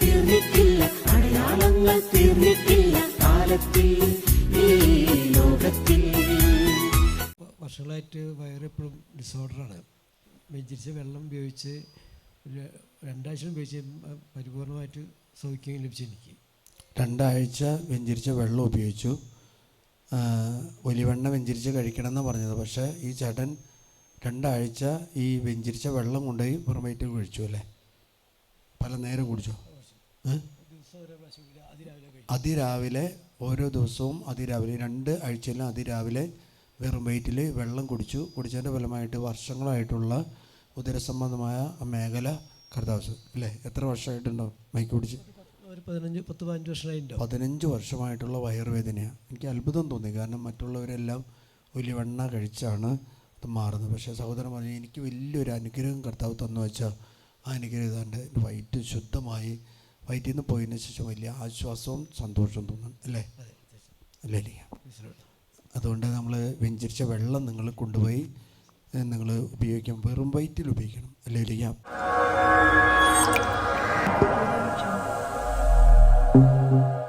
തീർന്നിട്ടില്ല അടയാളങ്ങൾ തീർന്നിട്ടില്ല കാലത്തിൽ ഈ ലോകത്തിൽ. വർഷങ്ങളായിട്ട് വയറ് എപ്പോഴും ഡിസോർഡറാണ് വെഞ്ചരിച്ച വെള്ളം ഉപയോഗിച്ച് രണ്ടാഴ്ച ഉപയോഗിച്ച് പരിപൂർണമായിട്ട് സൗഖ്യം ലഭിച്ചു എനിക്ക്. രണ്ടാഴ്ച വെഞ്ചരിച്ച വെള്ളം ഉപയോഗിച്ചു. ഒലിവെണ്ണ വെഞ്ചരിച്ച് കഴിക്കണം എന്നാണ് പറഞ്ഞത്. പക്ഷേ ഈ ചേട്ടൻ രണ്ടാഴ്ച ഈ വെഞ്ചരിച്ച വെള്ളം കൊണ്ടുപോയി പുറമേറ്റ് കഴിച്ചു അല്ലേ? പല നേരം കുടിച്ചോ? അതിരാവിലെ ഓരോ ദിവസവും അതിരാവിലെ രണ്ട് ആഴ്ചയിലും അതിരാവിലെ വെറും വയറ്റിൽ വെള്ളം കുടിച്ചു. കുടിച്ചതിന്റെ ഫലമായിട്ട് വർഷങ്ങളായിട്ടുള്ള ഉദരസംബന്ധമായ ആ മേഖല കർത്താവ് അല്ലേ? എത്ര വർഷമായിട്ടുണ്ടാവും മൈക്ക് കുടിച്ച് പതിനഞ്ച് വർഷമായിട്ടുള്ള വയറുവേദനയാണ് എനിക്ക് അത്ഭുതം തോന്നി. കാരണം മറ്റുള്ളവരെല്ലാം വലിയ വെണ്ണ കഴിച്ചാണ് അത് മാറുന്നത്. പക്ഷേ സഹോദരൻ പറഞ്ഞു എനിക്ക് വലിയൊരു അനുഗ്രഹം കർത്താവ് തന്നു വെച്ചാൽ ഇതാണ്ട് എന്റെ വയറ്റ് ശുദ്ധമായി വയറ്റിൽ നിന്ന് പോയതിന് ശേഷം വലിയ ആശ്വാസവും സന്തോഷവും തോന്നുന്നു അല്ലേ? അല്ലേ അല്ലേ? അതുകൊണ്ട് നമ്മൾ വെഞ്ചരിച്ച വെള്ളം നിങ്ങൾ കൊണ്ടുപോയി നിങ്ങൾ ഉപയോഗിക്കണം. വെറും വയറ്റിൽ ഉപയോഗിക്കണം. അല്ലേ ലിയ? Thank